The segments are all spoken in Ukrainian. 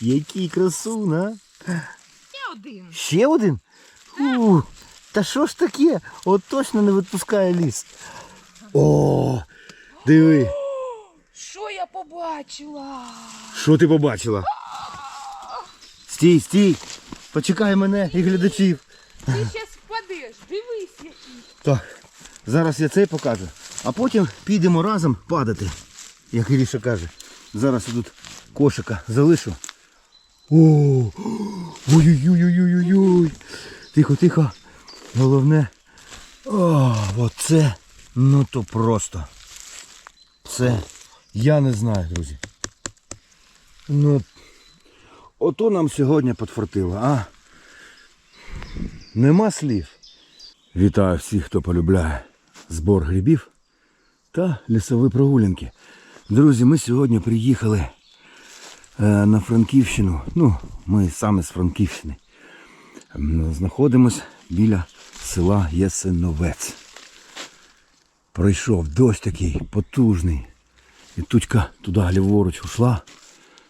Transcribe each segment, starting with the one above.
Який красун, а? Ще один. Ще один? Фу, та що ж таке? От точно не відпускає ліс. О, диви, Що я побачила? що ти побачила? Стій, стій, почекай мене і глядачів. Ти зараз впадеш, дивись який. Так, зараз я цей покажу, а потім підемо разом падати, як Іріша каже. Зараз я тут кошика залишу. О, ой-ой-ой-ой-ой-ой. Тихо, тихо. Головне. О, оце. Ну то просто. Це я не знаю, друзі. Ну, ото нам сьогодні подфартило, а? Нема слів. Вітаю всіх, хто полюбляє збор грибів та лісові прогулянки. Друзі, ми сьогодні приїхали на Франківщину. Ну, ми саме з Франківщини. М, Знаходимось біля села Єсеновець. Пройшов дощ такий потужний. І тучка туди ліворуч ушла.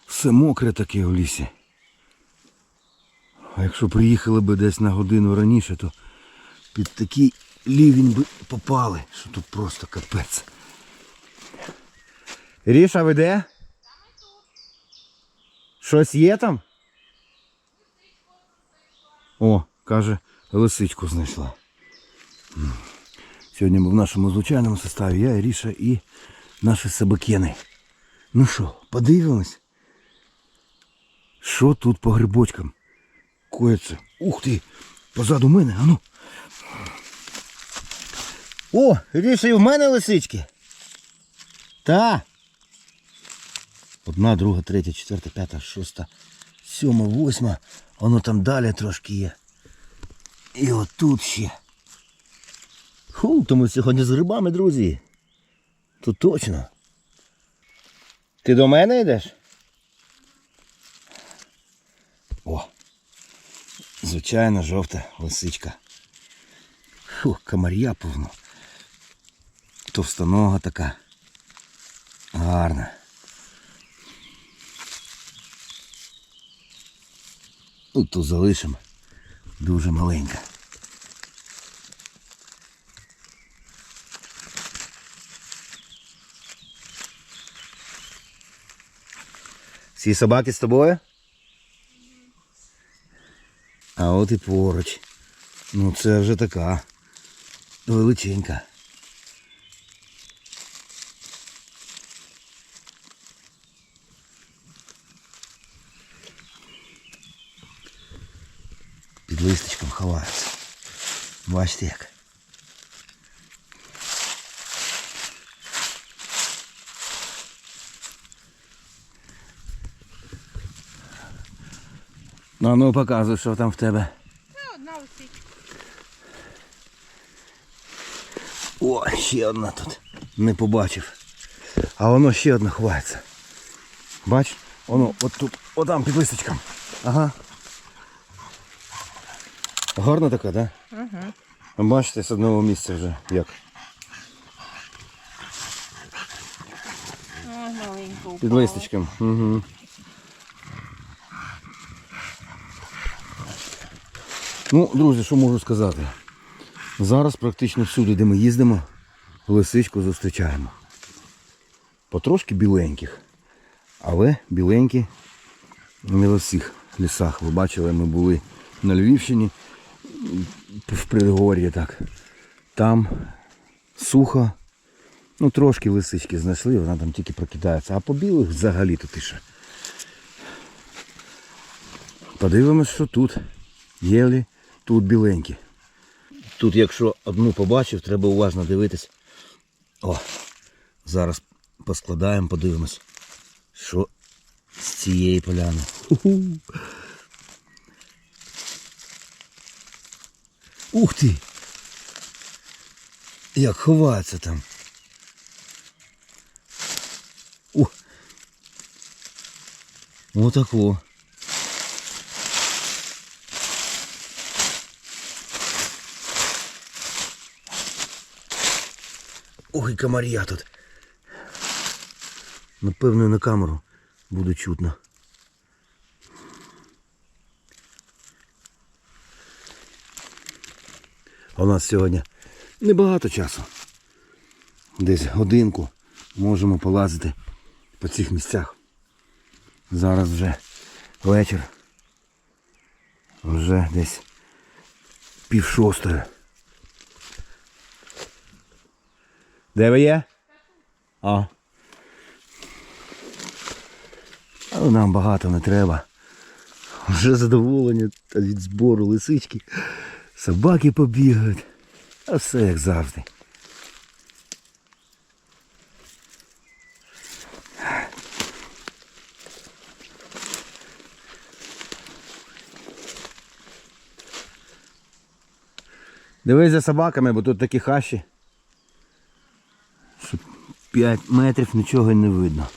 Все мокре таке в лісі. А якщо приїхали би десь на годину раніше, то під такий лівень би попали, що тут просто капець. Ріша, ви де? Щось є там? О, каже, лисичку знайшла. М. Сьогодні ми в нашому звичайному составі я, Ріша і наші собакени. Ну що, подивимось? Що тут по грибочкам? Коїться. Ух ти! Позаду мене, ану. О, Ріша, і в мене лисички. Та. Одна, друга, третя, четверта, п'ята, шоста, сьома, восьма. Воно там далі трошки є. І отут ще. Ху, то ми сьогодні з грибами, друзі. То точно. Ти до мене йдеш? О. Звичайна жовта лисичка. Фу, комар'я повно. Товстонога така. Гарна. Ну, ту залишимо. Дуже маленька. Всі собаки з тобою? А от і поруч. Ну це вже така величенька. Під листочком ховаються. Бачите як. Ну, ну показуй, що там в тебе. Це одна лисичка. О, ще одна тут. Не побачив. А воно ще одна ховається. Бач? Воно от тут, отам під листочком. Ага. Гарна така, так? Да? Ага. Бачите, з одного місця вже як. Ой. Під листочком. Угу. Ну, друзі, що можу сказати? Зараз практично всюди, де ми їздимо, лисичку зустрічаємо. Потрошки біленьких. Але біленькі не в усіх лісах. Ви бачили, ми були на Львівщині в предгор'ї так. Там сухо. Ну, трошки лисички знайшли, вона там тільки прокидається. А по білих взагалі то тиша. Подивимось, що тут. Є лі тут біленькі. Тут, якщо одну побачив, треба уважно дивитись. О, зараз поскладаємо, подивимось, що з цієї поляни. Ух ти! Як ховається там. О! Отако. Ой, комар'я тут. Напевно, на камеру буде чутно. У нас сьогодні небагато часу. Десь годинку можемо полазити по цих місцях. Зараз вже вечір. Вже десь пів шостої. Де ви є? А. Але нам багато не треба. Вже задоволення від збору лисички. Собаки побігають. А все як завжди. Дивись за собаками, бо тут такі хащі. Що 5 метрів нічого не видно.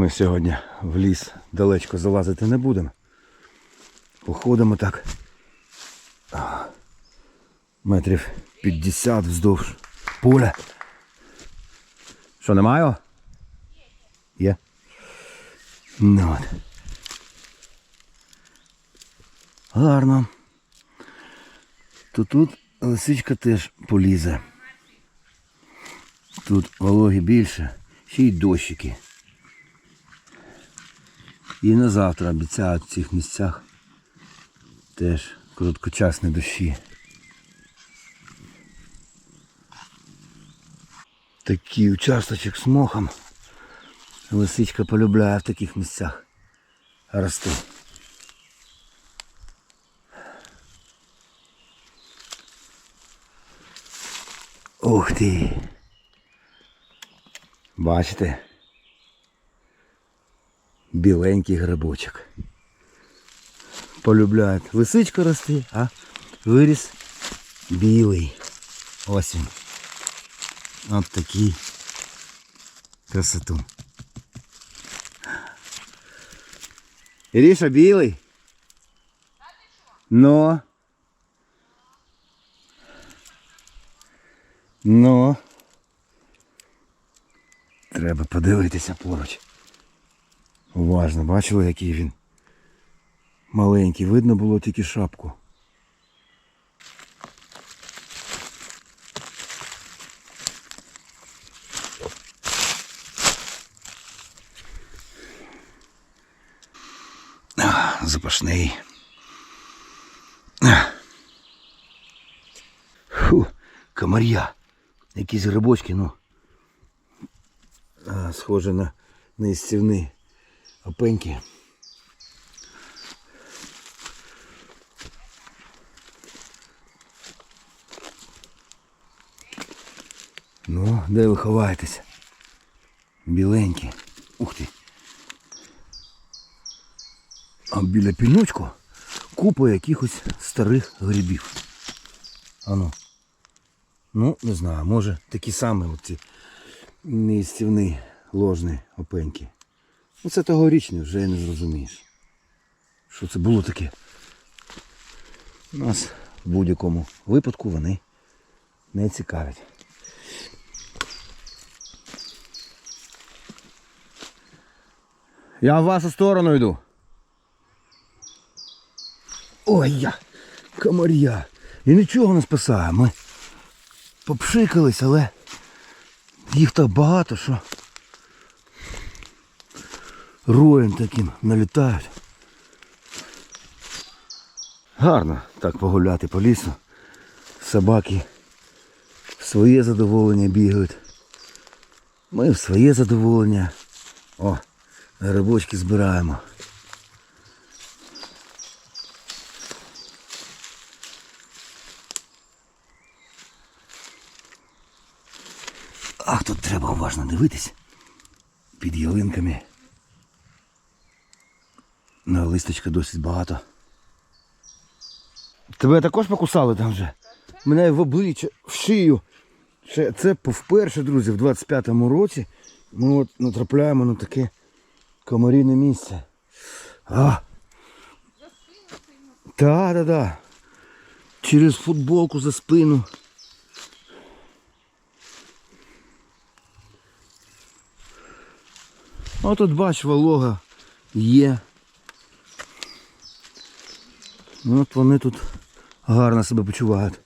Ми сьогодні в ліс далечко залазити не будемо. Походимо так. Метрів 50 вздовж поля. Що, немає? Є? Ну от. Гарно. То тут лисичка теж полізе. Тут вологи більше, ще й дощики. І на завтра обіцяють в цих місцях теж короткочасні дощі. Такий участочок з мохом. Лисичка полюбляє в таких місцях рости. Ух ти! Бачите? Біленький грибочок. Полюбляють лисичка рости, а виріс білий. Ось він. От такий красоту. Іріша білий. Ну. Ну. Треба подивитися поруч. Уважно, бачили, який він? Маленький, видно було тільки шапку. Запашний. Фу, комар'я. Якісь грибочки, ну. А, схоже на неїстівні опеньки. Ну, де ви ховаєтесь? Біленькі. Ух ти. А біля піночку купа якихось старих грибів. Ану. Ну, не знаю, може такі самі оці неїстівні ложні опеньки. Ну це тогорічні, вже не зрозумієш. Що це було таке? Нас в будь-якому випадку вони не цікавлять. Я в вашу сторону йду. Ой я, комар'я. І нічого не спасає. Ми попшикались, але їх так багато, що роєм таким налітають. Гарно так погуляти по лісу. Собаки в своє задоволення бігають. Ми в своє задоволення. О, грибочки збираємо. Ах, тут треба уважно дивитись. Під ялинками. На листочка досить багато. Тебе також покусали там вже? Мене в обличчя, в шию. Це вперше, друзі, в 25-му році ми от натрапляємо на таке комарійне місце. А. Так, так, так. Через футболку за спину. А тут бач, волога є. Ну, От вони тут гарно себе почувають.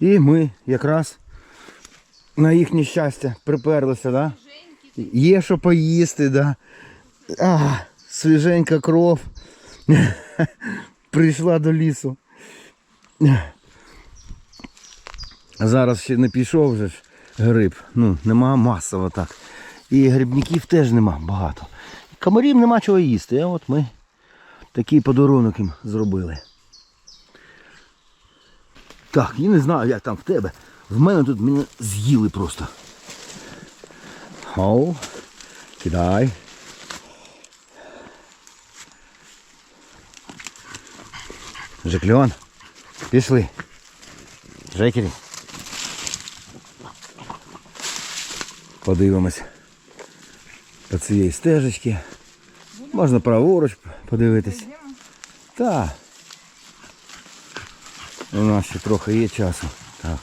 І ми якраз на їхнє щастя приперлися, да? Є що поїсти, да? А, свіженька кров. Прийшла до лісу. Зараз ще не пішов вже ж гриб. Ну, нема масово так. І грибників теж нема багато. Комарів нема чого їсти. А от ми такий подарунок їм зробили. Так, я не знаю, як там в тебе. В мене тут мене з'їли просто. Оу, кидай. Жекльон, пішли. Жекері. Подивимось по цієї стежечки. Можна праворуч подивитись. Так. У нас ще трохи є часу. Так.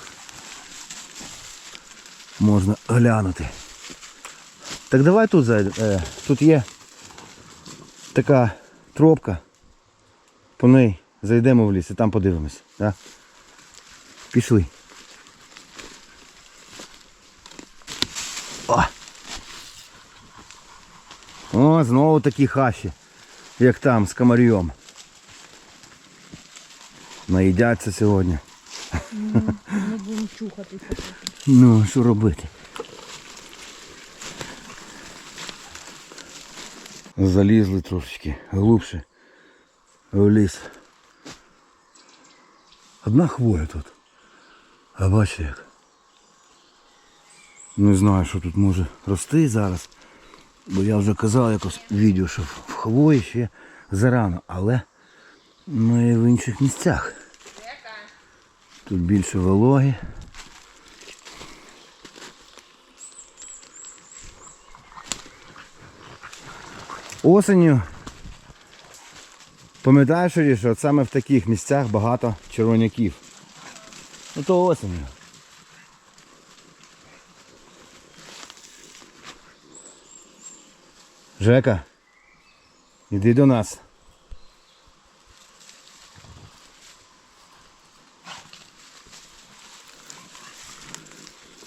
Можна глянути. Так давай тут зайдемо. Е, тут є така тропка. По неї зайдемо в ліс і там подивимось. Так? Пішли. Знову такі хащі, як там з комарйом. Наїдяться сьогодні. Ми будемо чухатися. Ну, що робити? Залізли трошечки глубше в ліс. Одна хвоя тут. А бачите як? Не знаю, що тут може рости зараз. Бо я вже казав якось відео, що в хвої ще зарано, але ми в інших місцях. Тут більше вологи. Осенню. Пам'ятаєш, що саме в таких місцях багато червоняків. Ну то осенню. Жека, іди до нас.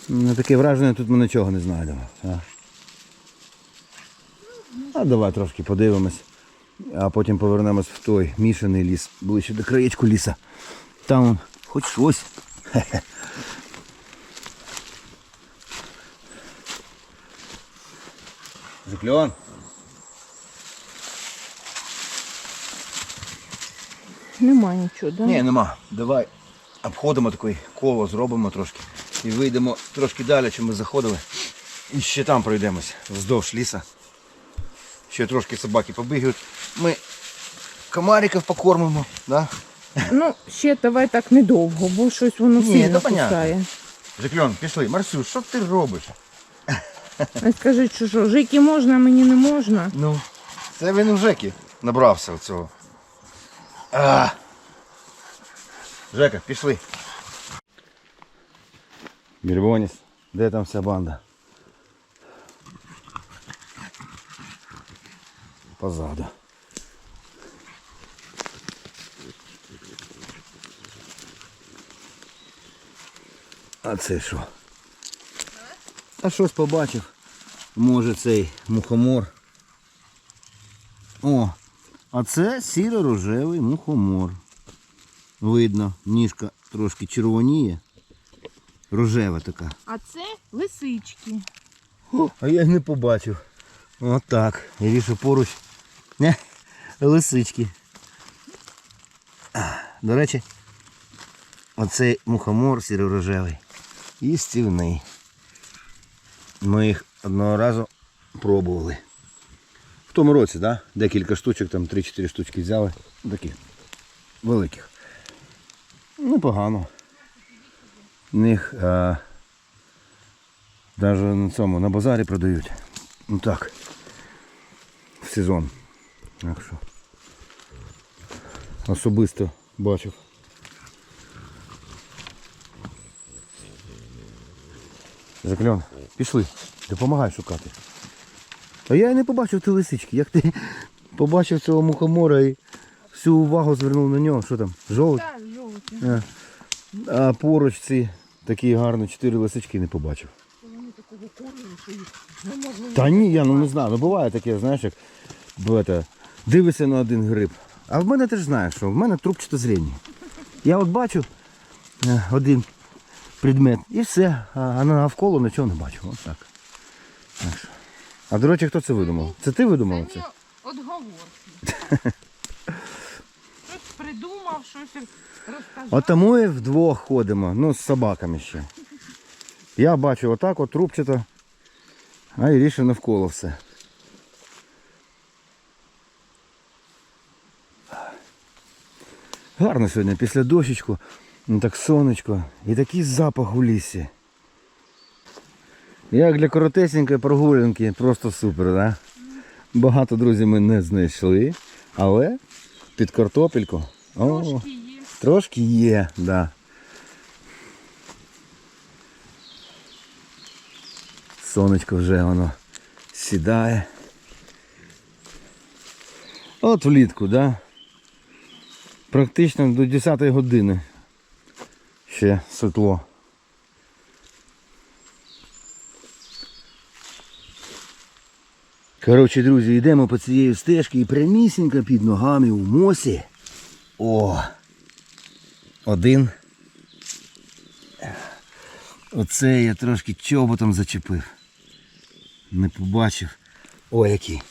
Ну, таке враження, тут ми нічого не знайдемо. А, а давай трошки подивимось. А потім повернемось в той мішаний ліс, ближче до краєчку ліса. Там хоч щось. Закльон. Нема нічого, да? Ні, нема. Давай обходимо таке коло, зробимо трошки. І вийдемо трошки далі, чим ми заходили. І ще там пройдемось вздовж ліса. Ще трошки собаки побігають. Ми комариків покормимо, да? Ну, ще давай так недовго, бо щось воно сильно кусає. Жекльон, пішли. Марсюш, що ти робиш? А скажіть, що що, жики можна, а мені не можна. Ну, це він у Жеки набрався цього. А. Жека, пішли. Бірбоніс, де там вся банда? Позаду. А це що? А щось побачив. Може цей мухомор. О, а це сіро-рожевий мухомор. Видно, ніжка трошки червоніє. Рожева така. А це лисички. О, а я не побачив. Отак. Я вішу поруч. Не, лисички. До речі, оцей мухомор сіро-рожевий. Їстівний. Ми їх одного разу пробували. В тому році, да? декілька штучок, там 3-4 штучки взяли. Таких великих. Непогано. В них а, навіть на цьому на базарі продають. Ну так. В сезон. Так що. Особисто бачив. Закльон. Пішли. допомагай шукати. А я і не побачив ті лисички. Як ти побачив цього мухомора і всю увагу звернув на нього. Що там? Жовт? Так, жовті. А, а поруч ці такі гарні чотири лисички не побачив. Вони такого кольору, що їх не можна. Та ні, я ну не знаю. Ну буває таке, знаєш, як це, дивишся на один гриб. А в мене ти ж знаєш, що в мене трубчате зріння. Я от бачу е, один предмет і все, а а навколо нічого не бачу. От так. так що. А до речі, хто це видумав? Це ти видумав це? Це отговорки. Щось придумав, щось розказав. От тому і вдвох ходимо, ну з собаками ще. Я бачу отак, от трубчато, а і Іріша навколо все. Гарно сьогодні, після дощечку, ну так сонечко і такий запах у лісі. Як для коротесенької прогулянки, просто супер, да? Багато друзів ми не знайшли, але під картопельку. О, Трошки є. Трошки є, да. Сонечко вже воно сідає. От влітку, да? Практично до 10 години ще світло. Коротше, друзі, йдемо по цієї стежки і прямісінько під ногами у мосі. О! Один. Оце я трошки чоботом зачепив. Не побачив. О, який.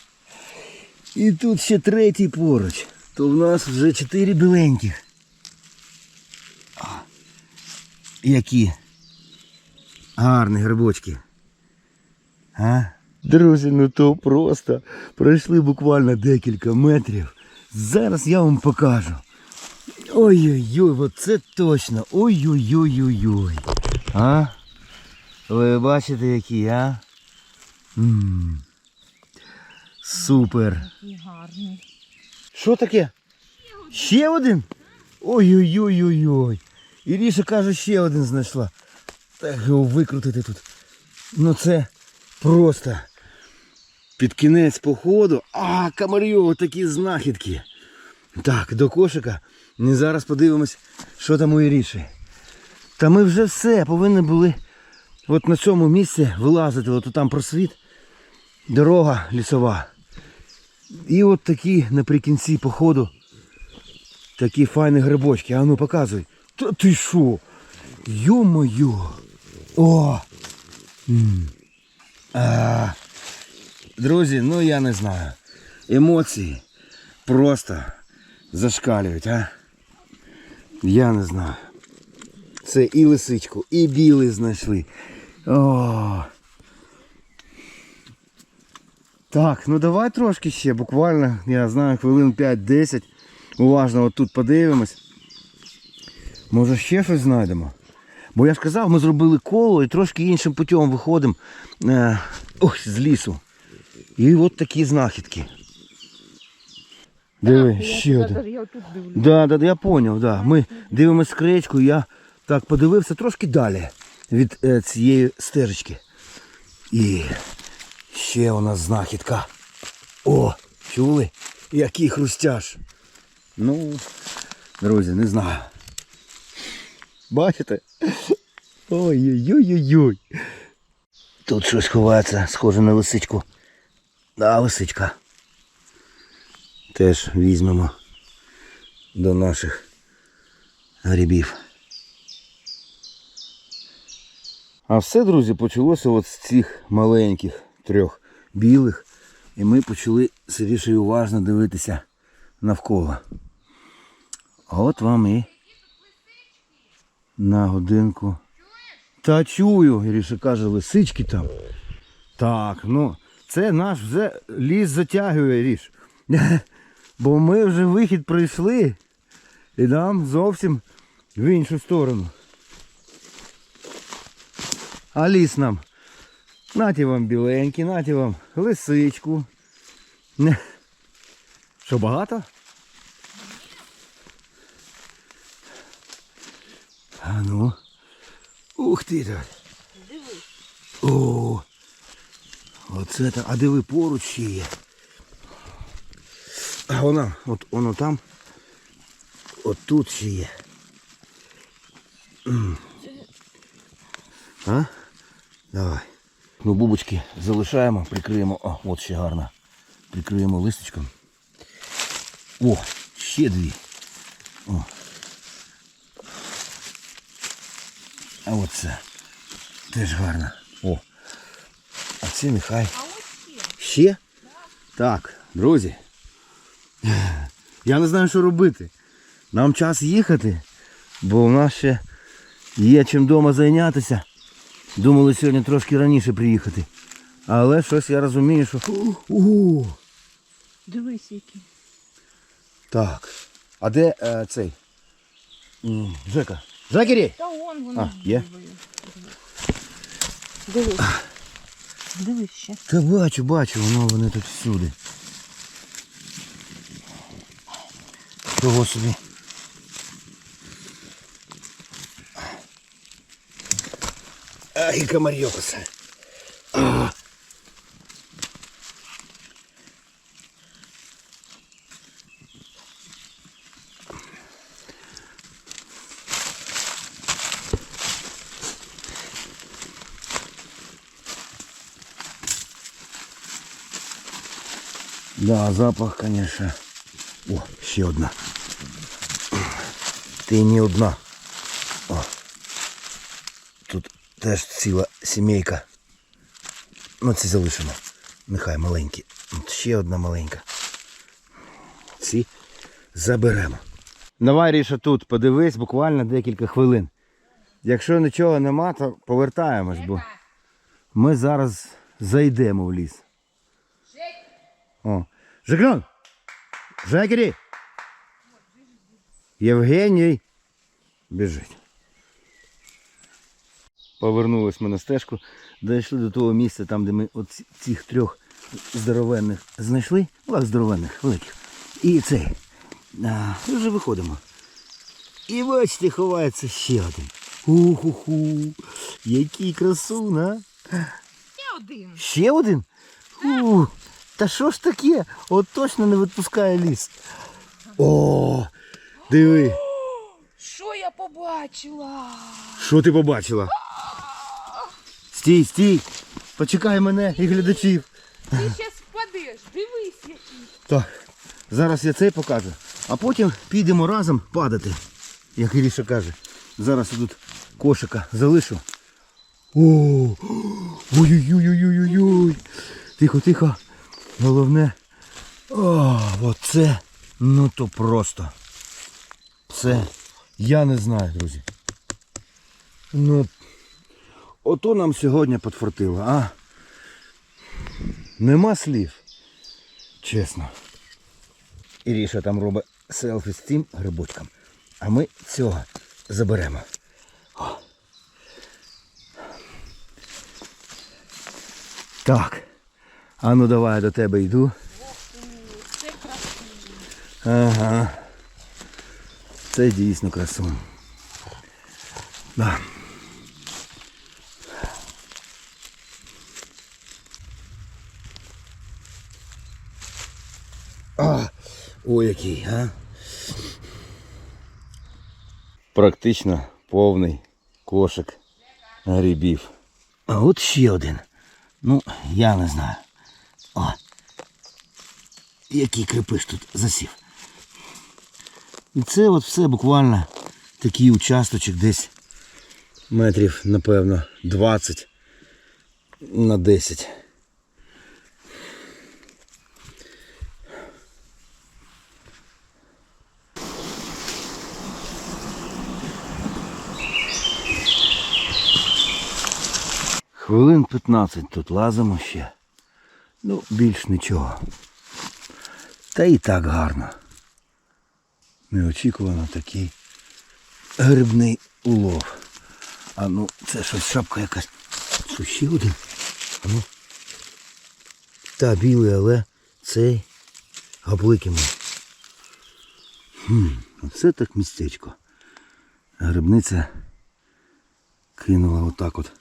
І тут ще третій поруч. То в нас вже чотири біленьких. Які гарні грибочки. А? Друзі, ну то просто. Пройшли буквально декілька метрів. Зараз я вам покажу. Ой-ой-ой, оце точно. Ой-ой-ой-ой-ой. А? Ви бачите які, а? м Супер. Такий гарний. Що таке? Ще один? Ой-ой-ой-ой-ой. Іріша каже, ще один знайшла. Так його викрутити тут. Ну це просто під кінець походу. А, камарйово такі знахідки. Так, до кошика. І зараз подивимось, що там у Іріші. Та ми вже все повинні були от на цьому місці вилазити, от там просвіт, дорога лісова. І от такі наприкінці походу такі файні грибочки. А ну показуй. Та ти що? Йо-моє. О! М. А. Друзі, ну я не знаю. Емоції просто зашкалюють, а? Я не знаю. Це і лисичку, і білий знайшли. О. Так, ну давай трошки ще, буквально, я знаю, хвилин 5-10. Уважно от тут подивимось. Може ще щось знайдемо. Бо я ж казав, ми зробили коло і трошки іншим путем виходимо е, ось, з лісу. І от такі знахідки. Диви, Я ще туди один. даже- Я тут. Да, да, да, я поняв, да. Ми дивимось скречку, я так подивився трошки далі від е, цієї стежечки. І ще у нас знахідка. О, чули? Який хрустяш. Ну, друзі, не знаю. Бачите? Ой-ой-ой-ой-ой. Тут щось ховається, схоже на лисичку. Да, лисичка. Теж візьмемо до наших грибів. А все, друзі, почалося от з цих маленьких трьох білих. І ми почали сиріше уважно дивитися навколо. От вам і на годинку. Та чую, Іріша каже, лисички там. Так, ну, це наш вже ліс затягує, Ріш. Бо ми вже вихід пройшли. І нам зовсім в іншу сторону. А ліс нам. Наті вам біленькі, наті вам лисичку. Що багато? А ну. Ух ти. так. О, Оце так. А диви поруч ще є. А вона, от воно там. От тут ще є. А? Давай. Ну, бубочки залишаємо, прикриємо. О, от ще гарно. Прикриємо листочком. О, ще дві. О. А оце. Теж гарно. О. Це нехай. Ще. Так, друзі. Я не знаю, що робити. Нам час їхати, бо у нас ще є чим вдома зайнятися. Думали сьогодні трошки раніше приїхати. Але щось я розумію, що. О, Дивись, який. так. А де е, цей? М, Жека. Жекері! Та вон воно. А, є? Дивись. Дивись ще. Та бачу, бачу, воно вони тут всюди. Чого собі? Ай, комарьокоса. Да, запах, конечно. О, ще одна. Ти не одна. О. Тут теж ціла сімейка. Ну, ці залишимо. Нехай маленькі. От ще одна маленька. Ці заберемо. Давай, Ріша, тут подивись буквально декілька хвилин. Якщо нічого нема, то повертаємось, бо ми зараз зайдемо в ліс. О. Жекльон! Жекері! Євгеній! Біжить. Повернулись ми на стежку, дійшли до того місця, там, де ми от цих трьох здоровенних знайшли. Ну, як здоровенних, великих. І цей. А, і вже виходимо. І бачите, ховається ще один. Уху-ху. Який красун, а? Ще один. Ще один? У, та що ж таке? От точно не відпускає ліс. О, диви, Що я побачила? що ти побачила? Стій, стій. Почекай мене і глядачів. Ти ще впадеш. Дивись, який. Так, зараз я цей покажу, а потім підемо разом падати, як Іріша каже. Зараз я тут кошика залишу. О, ой-ой-ой-ой-ой-ой. Тихо, тихо. Головне. О, оце. Ну то просто. Це я не знаю, друзі. Ну, ото нам сьогодні підфартило, а? Нема слів. Чесно. Іріша там робить селфі з цим грибочком. А ми цього заберемо. О. Так. А ну давай я до тебе йду. Ага. Це дійсно красун. Да. А, ой, який, а? Практично повний кошик грибів. А от ще один. Ну, я не знаю. О, який крепиш тут засів. І це от все буквально такий участочок десь метрів, напевно, 20 на 10. Хвилин 15 тут лазимо ще. Ну, більш нічого. Та і так гарно. Неочікувано такий грибний улов. А ну, це щось шапка якась. Що ще один? А ну. Та білий, але цей габликими. Хм, оце так містечко. Грибниця кинула отак от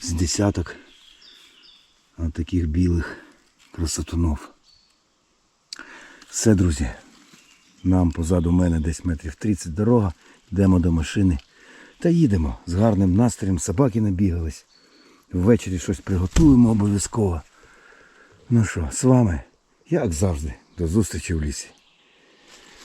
з десяток От таких білих красотунов. Все, друзі. Нам позаду мене десь метрів 30 дорога. Йдемо до машини та їдемо з гарним настроєм. Собаки набігались. Ввечері щось приготуємо обов'язково. Ну що, з вами, як завжди, до зустрічі в лісі.